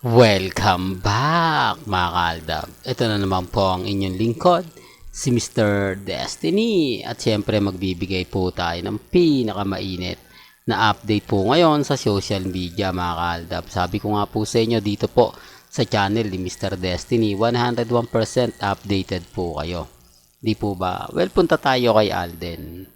Welcome back mga kaaldab. Ito na naman po ang inyong lingkod, si Mr. Destiny. At syempre magbibigay po tayo ng pinakamainit na update po ngayon sa social media mga kaaldab. Sabi ko nga po sa inyo dito po sa channel ni Mr. Destiny, 101% updated po kayo. Di po ba? Well, punta tayo kay Alden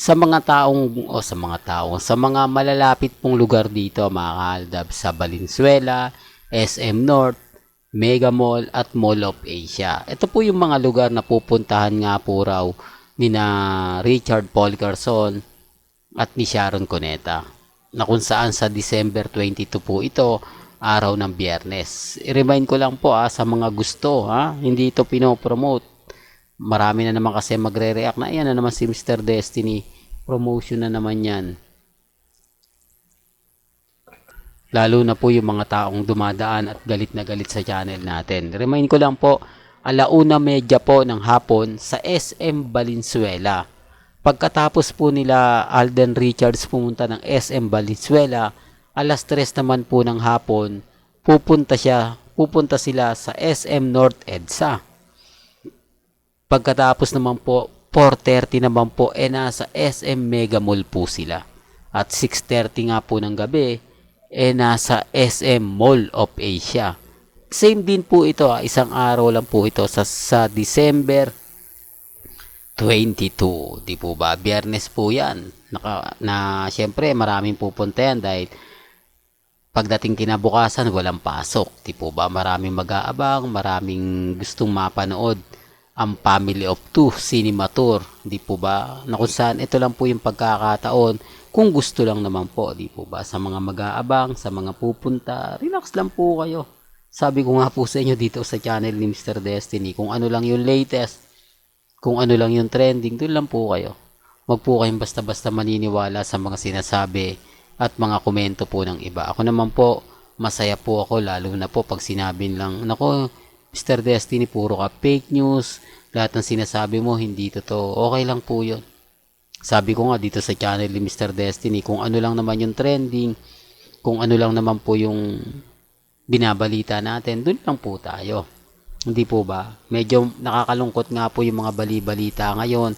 sa mga taong o sa mga taong sa mga malalapit pong lugar dito mga kaaldab sa Valenzuela, SM North, Mega Mall at Mall of Asia. Ito po yung mga lugar na pupuntahan nga po raw ni na Richard Paul Carson at ni Sharon Cuneta na kung saan sa December 22 po ito araw ng biyernes. I-remind ko lang po ah, sa mga gusto ha, hindi ito pinopromote marami na naman kasi magre-react na ayan na naman si Mr. Destiny promotion na naman yan lalo na po yung mga taong dumadaan at galit na galit sa channel natin. Remind ko lang po alauna medya po ng hapon sa SM Valenzuela. Pagkatapos po nila Alden Richards pumunta ng SM Valenzuela alas 3 naman po ng hapon pupunta siya pupunta sila sa SM North EDSA. Pagkatapos naman po, 4.30 naman po, eh nasa SM Mega Mall po sila. At 6.30 nga po ng gabi, eh nasa SM Mall of Asia. Same din po ito, ah, isang araw lang po ito sa, sa December 22. Di po ba? Biyernes po yan. Naka, na syempre maraming pupunta yan dahil pagdating kinabukasan walang pasok. Di po ba? Maraming mag-aabang, maraming gustong mapanood ang Family of Two Cinema Tour. Di po ba? Na kung saan ito lang po yung pagkakataon kung gusto lang naman po. Di po ba? Sa mga mag-aabang, sa mga pupunta, relax lang po kayo. Sabi ko nga po sa inyo dito sa channel ni Mr. Destiny, kung ano lang yung latest, kung ano lang yung trending, doon lang po kayo. Huwag po kayong basta-basta maniniwala sa mga sinasabi at mga komento po ng iba. Ako naman po, masaya po ako lalo na po pag sinabing lang, nako, Mr. Destiny, puro ka fake news, lahat ng sinasabi mo hindi totoo. Okay lang po yun. Sabi ko nga dito sa channel ni Mr. Destiny, kung ano lang naman yung trending, kung ano lang naman po yung binabalita natin, dun lang po tayo. Hindi po ba? Medyo nakakalungkot nga po yung mga bali-balita ngayon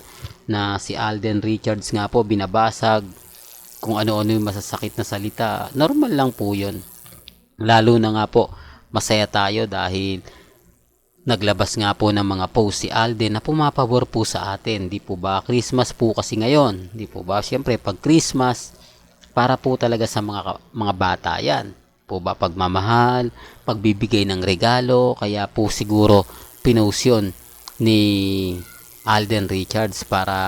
na si Alden Richards nga po binabasag kung ano-ano yung masasakit na salita. Normal lang po yun. Lalo na nga po, masaya tayo dahil Naglabas nga po ng mga post si Alden na pumapabor po sa atin. Di po ba? Christmas po kasi ngayon. Di po ba? Siyempre, pag Christmas, para po talaga sa mga, mga bata yan. Po ba? Pagmamahal, pagbibigay ng regalo. Kaya po siguro pinost yun ni Alden Richards para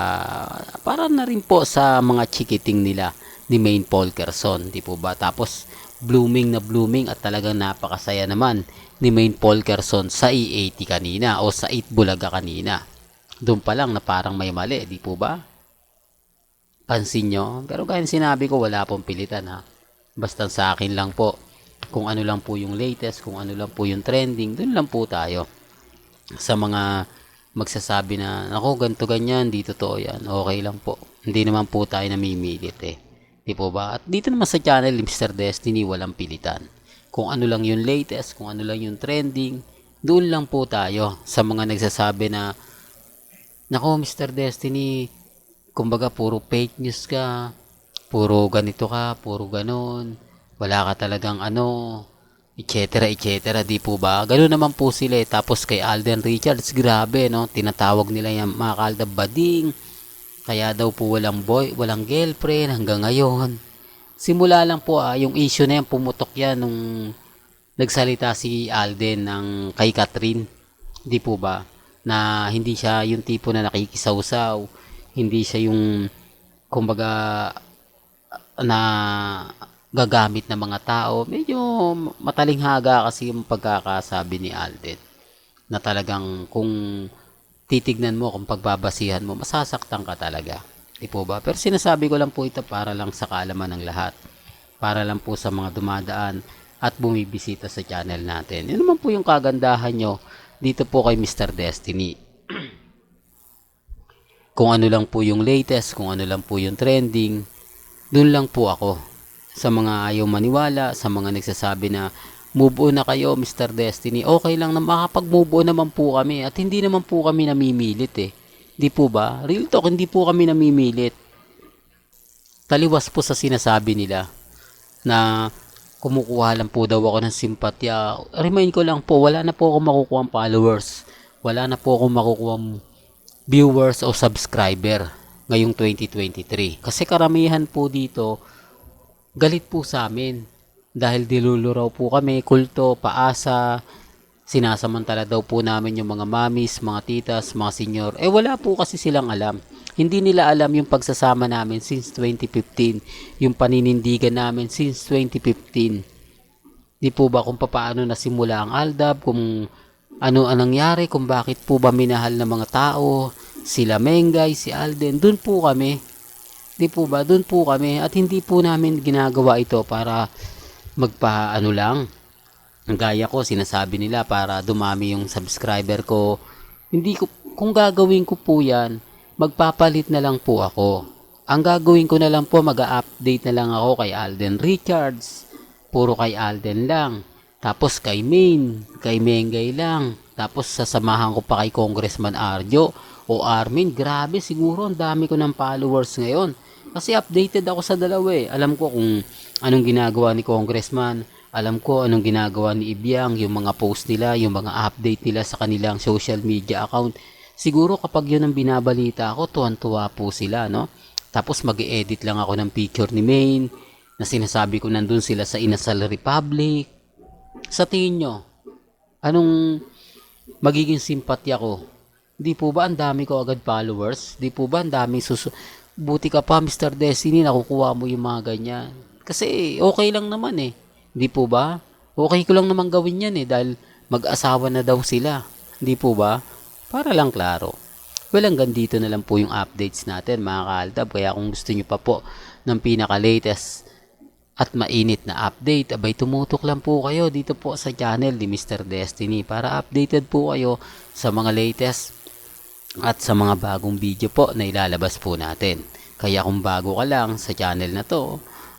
para na rin po sa mga chikiting nila ni Maine Paul Kerson. Di po ba? Tapos blooming na blooming at talagang napakasaya naman ni Maine Polkerson sa E80 kanina o sa 8 Bulaga kanina. Doon pa lang na parang may mali, di po ba? Pansin nyo? Pero kaya sinabi ko, wala pong pilitan ha. Basta sa akin lang po, kung ano lang po yung latest, kung ano lang po yung trending, doon lang po tayo. Sa mga magsasabi na, ako ganto ganyan, di totoo yan, okay lang po. Hindi naman po tayo namimilit eh. Di po ba? At dito naman sa channel Mr. Destiny, walang pilitan. Kung ano lang yung latest, kung ano lang yung trending, doon lang po tayo sa mga nagsasabi na, Nako, Mr. Destiny, kumbaga puro fake news ka, puro ganito ka, puro ganon, wala ka talagang ano, etc. etc. Di po ba? Ganun naman po sila eh. Tapos kay Alden Richards, grabe no, tinatawag nila yung mga kalda bading, kaya daw po walang boy, walang girlfriend hanggang ngayon. Simula lang po ah, yung issue na yan, pumutok yan nung nagsalita si Alden ng kay Catherine. Hindi po ba? Na hindi siya yung tipo na nakikisawsaw. Hindi siya yung kumbaga na gagamit ng mga tao. Medyo matalinghaga kasi yung pagkakasabi ni Alden. Na talagang kung titignan mo kung pagbabasihan mo, masasaktan ka talaga. Di po ba? Pero sinasabi ko lang po ito para lang sa kaalaman ng lahat. Para lang po sa mga dumadaan at bumibisita sa channel natin. Yan naman po yung kagandahan nyo dito po kay Mr. Destiny. kung ano lang po yung latest, kung ano lang po yung trending, dun lang po ako. Sa mga ayaw maniwala, sa mga nagsasabi na move on na kayo, Mr. Destiny. Okay lang na makapag-move on naman po kami at hindi naman po kami namimilit eh. Di po ba? Real talk, hindi po kami namimilit. Taliwas po sa sinasabi nila na kumukuha lang po daw ako ng simpatya. Remind ko lang po, wala na po ako makukuha followers. Wala na po ako makukuha viewers o subscriber ngayong 2023. Kasi karamihan po dito, galit po sa amin. Dahil diluluraw po kami, kulto, paasa, sinasamantala daw po namin yung mga mamis, mga titas, mga senyor. Eh wala po kasi silang alam. Hindi nila alam yung pagsasama namin since 2015, yung paninindigan namin since 2015. Di po ba kung paano nasimula ang Aldab, kung ano ang nangyari, kung bakit po ba minahal ng mga tao, sila Mengay, si Alden, dun po kami. Di po ba, dun po kami at hindi po namin ginagawa ito para magpaano lang. Ang gaya ko, sinasabi nila para dumami yung subscriber ko. Hindi ko, kung gagawin ko po yan, magpapalit na lang po ako. Ang gagawin ko na lang po, mag-update na lang ako kay Alden Richards. Puro kay Alden lang. Tapos kay Main, kay Mengay lang. Tapos sasamahan ko pa kay Congressman Arjo o Armin. Grabe, siguro ang dami ko ng followers ngayon. Kasi updated ako sa dalawa eh. Alam ko kung anong ginagawa ni Congressman. Alam ko anong ginagawa ni Ibiang, yung mga post nila, yung mga update nila sa kanilang social media account. Siguro kapag yun ang binabalita ako, tuwan-tuwa po sila, no? Tapos mag edit lang ako ng picture ni Maine na sinasabi ko nandun sila sa Inasal Republic. Sa tingin nyo, anong magiging simpatya ko? Di po ba ang dami ko agad followers? Di po ba ang dami susu... Buti ka pa, Mr. Destiny, nakukuha mo yung mga ganyan. Kasi okay lang naman eh. Di po ba? Okay ko lang naman gawin yan eh dahil mag-asawa na daw sila. Di po ba? Para lang klaro. Well, hanggang dito na lang po yung updates natin mga kaaldab. Kaya kung gusto nyo pa po ng pinaka-latest at mainit na update, abay tumutok lang po kayo dito po sa channel ni Mr. Destiny para updated po kayo sa mga latest at sa mga bagong video po na ilalabas po natin. Kaya kung bago ka lang sa channel na to